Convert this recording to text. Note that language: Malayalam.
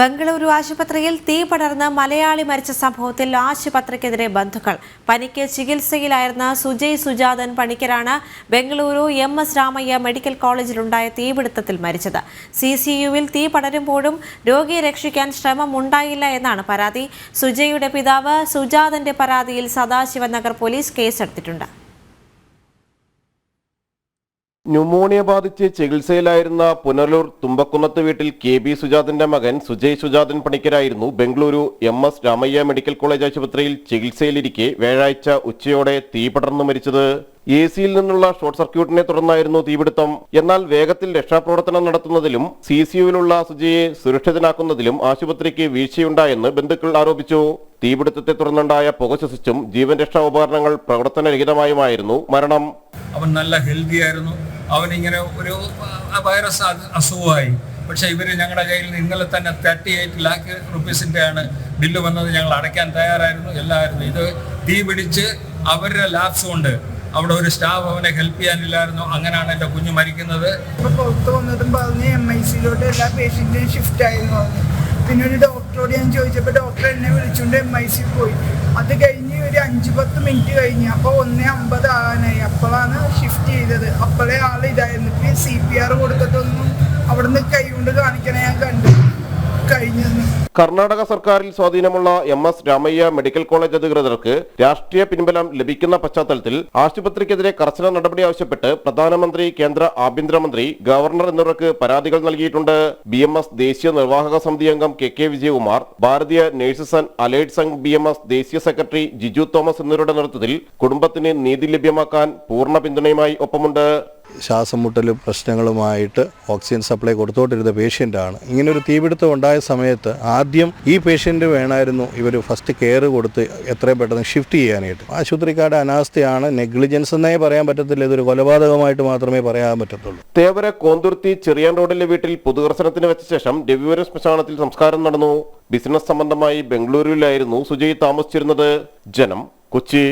ബംഗളൂരു ആശുപത്രിയിൽ തീ പടർന്ന് മലയാളി മരിച്ച സംഭവത്തിൽ ആശുപത്രിക്കെതിരെ ബന്ധുക്കൾ. പനിക്ക് ചികിത്സയിലായിരുന്ന Sujay Sujathan പണിക്കരാണ് Bengaluru M S Ramaiah medical കോളേജിലുണ്ടായ തീപിടുത്തത്തിൽ മരിച്ചത്. സി സി യുവിൽ തീ പടരുമ്പോഴും രോഗിയെ രക്ഷിക്കാൻ ശ്രമം ഉണ്ടായില്ല എന്നാണ് പരാതി. സുജയുടെ പിതാവ് സുജാതന്റെ പരാതിയിൽ സദാശിവനഗർ പോലീസ് കേസെടുത്തിട്ടുണ്ട്. ന്യൂമോണിയ ബാധിച്ച് ചികിത്സയിലായിരുന്ന പുനലൂർ തുമ്പക്കുന്നത്ത് വീട്ടിൽ കെ ബി സുജാതിന്റെ മകൻ Sujay Sujathan പണിക്കരായിരുന്നു. Bengaluru M S Ramaiah medical college ആശുപത്രിയിൽ ചികിത്സയിലിരിക്കെ വ്യാഴാഴ്ച ഉച്ചയോടെ തീ പടർന്നു മരിച്ചത്. എ സിയിൽ നിന്നുള്ള ഷോർട്ട് സർക്യൂട്ടിനെ തുടർന്നായിരുന്നു തീപിടുത്തം. എന്നാൽ വേഗത്തിൽ രക്ഷാപ്രവർത്തനം നടത്തുന്നതിലും സി സിയുവിലുള്ള സുജയെ സുരക്ഷിതനാക്കുന്നതിലും ആശുപത്രിക്ക് വീഴ്ചയുണ്ടായെന്ന് ബന്ധുക്കൾ ആരോപിച്ചു. തീപിടുത്തത്തെ തുടർന്നുണ്ടായ പുക ശ്വസിച്ചും ജീവൻ രക്ഷാ ഉപകരണങ്ങൾ പ്രവർത്തനരഹിതമായുമായിരുന്നു മരണം. അവൻ നല്ല ഹെൽത്തി ആയിരുന്നു. അവനിങ്ങനെ ഒരു വൈറസ് അസുഖമായി. പക്ഷേ ഇവർ ഞങ്ങളുടെ കയ്യിൽ നിന്ന് ഇന്നലെ തന്നെ തേർട്ടി എയ്റ്റ് ലാക്ക് റുപ്പീസിന്റെയാണ് ബില്ല് വന്നത്. ഞങ്ങൾ അടയ്ക്കാൻ തയ്യാറായിരുന്നു. എല്ലാവരും ഇത് തീ പിടിച്ച് അവരുടെ ലാബ്സ് കൊണ്ട് അവിടെ ഒരു സ്റ്റാഫ് അവനെ ഹെൽപ്പ് ചെയ്യാനില്ലായിരുന്നു. അങ്ങനെയാണ് എന്റെ കുഞ്ഞു മരിക്കുന്നത്. വന്നതും പിന്നെ ഒരു ഡോക്ടറോട് ഞാൻ ചോദിച്ചപ്പോൾ ഡോക്ടർ എന്നെ വിളിച്ചുകൊണ്ട് എം ഐ സി പോയി. അത് കഴിഞ്ഞ് ഒരു അഞ്ച് പത്ത് മിനിറ്റ് കഴിഞ്ഞ്. അപ്പോൾ ഒന്നേ അമ്പത് ആകാനായി. അപ്പോഴാണ് ചെയ്തത്. അപ്പോഴേ ആൾ ഇതായിരുന്നു. സി പി ആർ കൊടുത്തിട്ടൊന്നും അവിടുന്ന് കൈ കൊണ്ട് കാണിക്കണേ ഞാൻ കണ്ടു. കർണാടക സർക്കാരിൽ സ്വാധീനമുള്ള M S Ramaiah medical college അധികൃതർക്ക് രാഷ്ട്രീയ പിൻബലം ലഭിക്കുന്ന പശ്ചാത്തലത്തിൽ ആശുപത്രിക്കെതിരെ കർശന നടപടി ആവശ്യപ്പെട്ട് പ്രധാനമന്ത്രി കേന്ദ്ര ആഭ്യന്തരമന്ത്രി ഗവർണർ എന്നിവർക്ക് പരാതികൾ നൽകിയിട്ടുണ്ട്. ബി ദേശീയ നിർവാഹക സമിതി അംഗം K K Vijayakumar Bharatiya nurses and allied Sangh B ദേശീയ സെക്രട്ടറി ജിജു തോമസ് എന്നിവരുടെ നേതൃത്വത്തിൽ കുടുംബത്തിന് നീതി ലഭ്യമാക്കാൻ പൂർണ പിന്തുണയുമായി ഒപ്പമുണ്ട്. ശ്വാസം മുട്ടലും പ്രശ്നങ്ങളുമായിട്ട് ഓക്സിജൻ സപ്ലൈ കൊടുത്തോണ്ടിരുന്ന പേഷ്യന്റാണ്. ഇങ്ങനൊരു തീപിടുത്തം ഉണ്ടായ സമയത്ത് ആദ്യം ഈ പേഷ്യന്റ് വേണമായിരുന്നു ഇവർ ഫസ്റ്റ് കെയർ കൊടുത്ത് എത്രയും പെട്ടെന്ന് ഷിഫ്റ്റ് ചെയ്യാനായിട്ട്. ആശുപത്രിക്കാരുടെ അനാസ്ഥയാണ് നെഗ്ലിജൻസ് എന്നേ പറയാൻ പറ്റത്തില്ല. ഇതൊരു കൊലപാതകമായിട്ട് മാത്രമേ പറയാൻ പറ്റത്തുള്ളൂ. തേവര കോന്തുർത്തി ചെറിയാൻ റോഡിലെ വീട്ടിൽ പൊതുദർശനത്തിന് വെച്ച ശേഷം രവിവര ശ്മശാനത്തിൽ സംസ്കാരം നടന്നു. ബിസിനസ് സംബന്ധമായി ബംഗളൂരുവിലായിരുന്നു സുജയ് താമസിച്ചിരുന്നത്. ജനം കൊച്ചി.